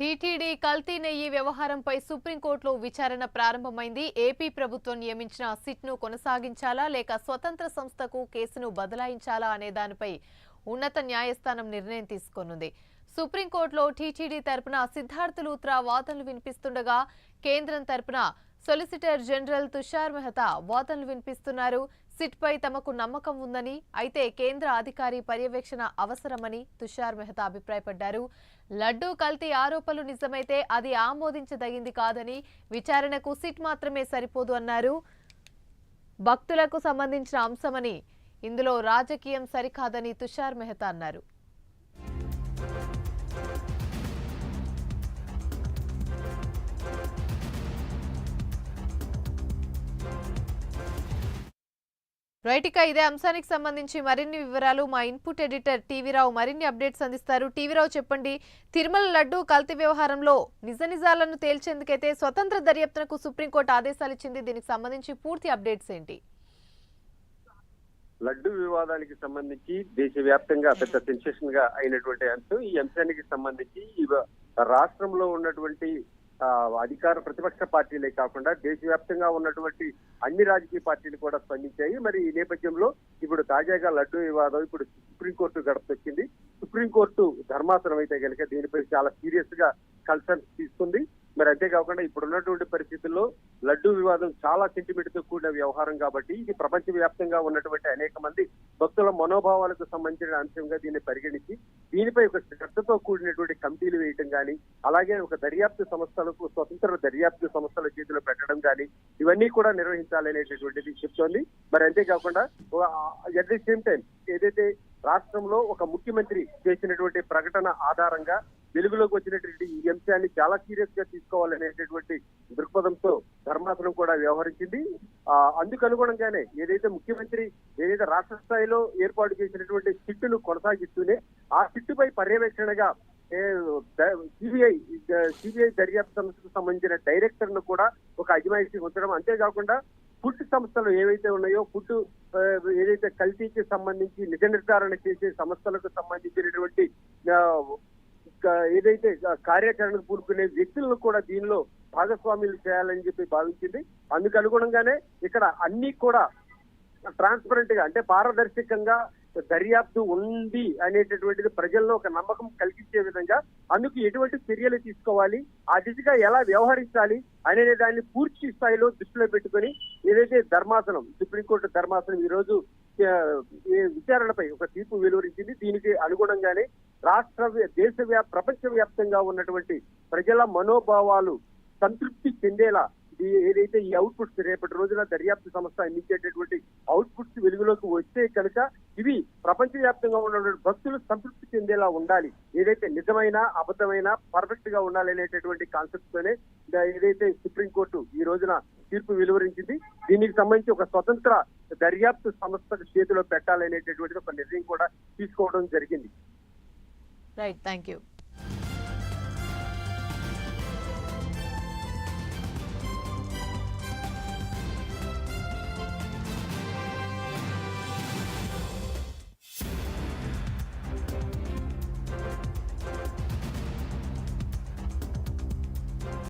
TTD కల్తీ నెయ్యి వ్యవహారంపై సుప్రీంకోర్టులో విచారణ ప్రారంభమైంది. ఏపీ ప్రభుత్వం నియమించిన సిట్ను కొనసాగించాలా లేక స్వతంత్ర సంస్థకు కేసును బదలాయించాలా అనే దానిపై ఉన్నత న్యాయస్థానం నిర్ణయం తీసుకోనుంది. సుప్రీంకోర్టులో టీటీడీ తరపున సిద్ధార్థ లూత్రా వాదనలు వినిపిస్తుండగా కేంద్రం తరపున సొలిసిటర్ జనరల్ తుషార్ మెహతా వాదనలు వినిపిస్తున్నారు. సిట్పై తమకు నమ్మకం ఉందని అయితే కేంద్ర అధికారి పర్యవేక్షణ అవసరమని తుషార్ మెహతా అభిప్రాయపడ్డారు. లడ్డూ కల్తీ ఆరోపణలు నిజమైతే అది ఆమోదించదగింది కాదని విచారణకు సిట్ మాత్రమే సరిపోదు అన్నారు. భక్తులకు సంబంధించిన అంశమని ఇందులో రాజకీయం సరికాదని తుషార్ మెహతా అన్నారు. రైట్ ఇక ఇదే అంశానికి సంబంధించి మరిన్ని వివరాలు మా ఇన్పుట్ ఎడిటర్ టీవీరావు మరిన్ని అప్డేట్స్ అందిస్తారు. టీవీరావు చెప్పండి తిరుమల లడ్డు కల్తీ వ్యవహారంలో నిజ నిజాలను తేల్చేందుకైతే స్వతంత్ర దర్యాప్తునకు సుప్రీంకోర్టు ఆదేశాలు ఇచ్చింది. దీనికి సంబంధించి పూర్తి అప్డేట్స్ ఏంటి? లడ్డు వివాదానికి సంబంధించి దేశవ్యాప్తంగా పెద్ద సెన్సేషన్గా అయినటువంటి అంశం ఈ అంశానికి సంబంధించి రాష్ట్రంలో ఉన్నటువంటి అధికార ప్రతిపక్ష పార్టీలే కాకుండా దేశవ్యాప్తంగా ఉన్నటువంటి అన్ని రాజకీయ పార్టీలు కూడా స్పందించాయి. మరి ఈ నేపథ్యంలో ఇప్పుడు తాజాగా లడ్డూ వివాదం ఇప్పుడు సుప్రీంకోర్టు గడపొచ్చింది సుప్రీంకోర్టు ధర్మాసనం అయితే కనుక దీనిపై చాలా సీరియస్గా కన్సర్న్ తీసుకుంది. మరి అంతేకాకుండా ఇప్పుడు ఉన్నటువంటి పరిస్థితుల్లో లడ్డూ వివాదం చాలా సెంటిమెంట్తో కూడిన వ్యవహారం కాబట్టి ఇది ప్రపంచ వ్యాప్తంగా ఉన్నటువంటి అనేక మంది భక్తుల మనోభావాలకు సంబంధించిన అంశంగా దీన్ని పరిగణించి దీనిపై ఒక శ్రద్ధతో కూడినటువంటి కమిటీలు వేయటం కానీ అలాగే ఒక దర్యాప్తు సంస్థలకు స్వతంత్ర దర్యాప్తు సంస్థల చేతిలో పెట్టడం కానీ ఇవన్నీ కూడా నిర్వహించాలనేటటువంటిది చెప్తోంది. మరి అంతేకాకుండా అట్ ది సేమ్ టైం ఏదైతే రాష్ట్రంలో ఒక ముఖ్యమంత్రి చేసినటువంటి ప్రకటన ఆధారంగా వెలుగులోకి వచ్చినటువంటి ఈ అంశాన్ని చాలా సీరియస్గా తీసుకోవాలనేటటువంటి దృక్పథంతో ధర్మాసనం కూడా వ్యవహరించింది. ఆ, అందుకు అనుగుణంగానే ఏదైతే ముఖ్యమంత్రి ఏదైతే రాష్ట్ర స్థాయిలో ఏర్పాటు చేసినటువంటి సిట్టును కొనసాగిస్తూనే ఆ సిట్టుపై పర్యవేక్షణగా సిబిఐ సిబిఐ దర్యాప్తు సంస్థకు సంబంధించిన డైరెక్టర్ను కూడా ఒక అజమాయిషి ఉంచడం. అంతేకాకుండా ఫుడ్ సంస్థలు ఏవైతే ఉన్నాయో ఫుడ్ ఏదైతే కల్తీకి సంబంధించి నిజ నిర్ధారణ చేసే సంస్థలకు సంబంధించినటువంటి ఏదైతే కార్యాచరణకు పూనుకునే వ్యక్తులను కూడా దీనిలో భాగస్వామ్యులు చేయాలని చెప్పి భావించింది. అందుకు అనుగుణంగానే ఇక్కడ అన్ని కూడా ట్రాన్స్పరెంట్గా అంటే పారదర్శకంగా దర్యాప్తు ఉంది అనేటటువంటిది ప్రజల్లో ఒక నమ్మకం కలిగించే విధంగా అందుకు ఎటువంటి చర్యలు తీసుకోవాలి ఆ దిశగా ఎలా వ్యవహరించాలి అనే దాన్ని పూర్తి స్థాయిలో దృష్టిలో పెట్టుకొని ఏదైతే ధర్మాసనం సుప్రీంకోర్టు ధర్మాసనం ఈ రోజు విచారణపై ఒక తీర్పు వెలువరించింది. దీనికి అనుగుణంగానే రాష్ట్ర దేశవ్యా ప్రపంచ వ్యాప్తంగా ఉన్నటువంటి ప్రజల మనోభావాలు సంతృప్తి చెందేలా ఏదైతే ఈ అవుట్పుట్స్ రేపటి రోజున దర్యాప్తు సంస్థ అందించేటటువంటి అవుట్పుట్స్ వెలుగులోకి వస్తే కనుక ఇవి ప్రపంచ వ్యాప్తంగా ఉన్నటువంటి భక్తులు సంతృప్తి చెందేలా ఉండాలి. ఏదైతే నిజమైన అబద్ధమైన పర్ఫెక్ట్గా ఉండాలి అనేటటువంటి కాన్సెప్ట్ తోనే ఏదైతే సుప్రీంకోర్టు ఈ రోజున తీర్పు వెలువరించింది. దీనికి సంబంధించి ఒక స్వతంత్ర దర్యాప్తు సంస్థ చేతిలో పెట్టాలనేటటువంటి ఒక నిర్ణయం కూడా తీసుకోవడం జరిగింది. Right, thank you.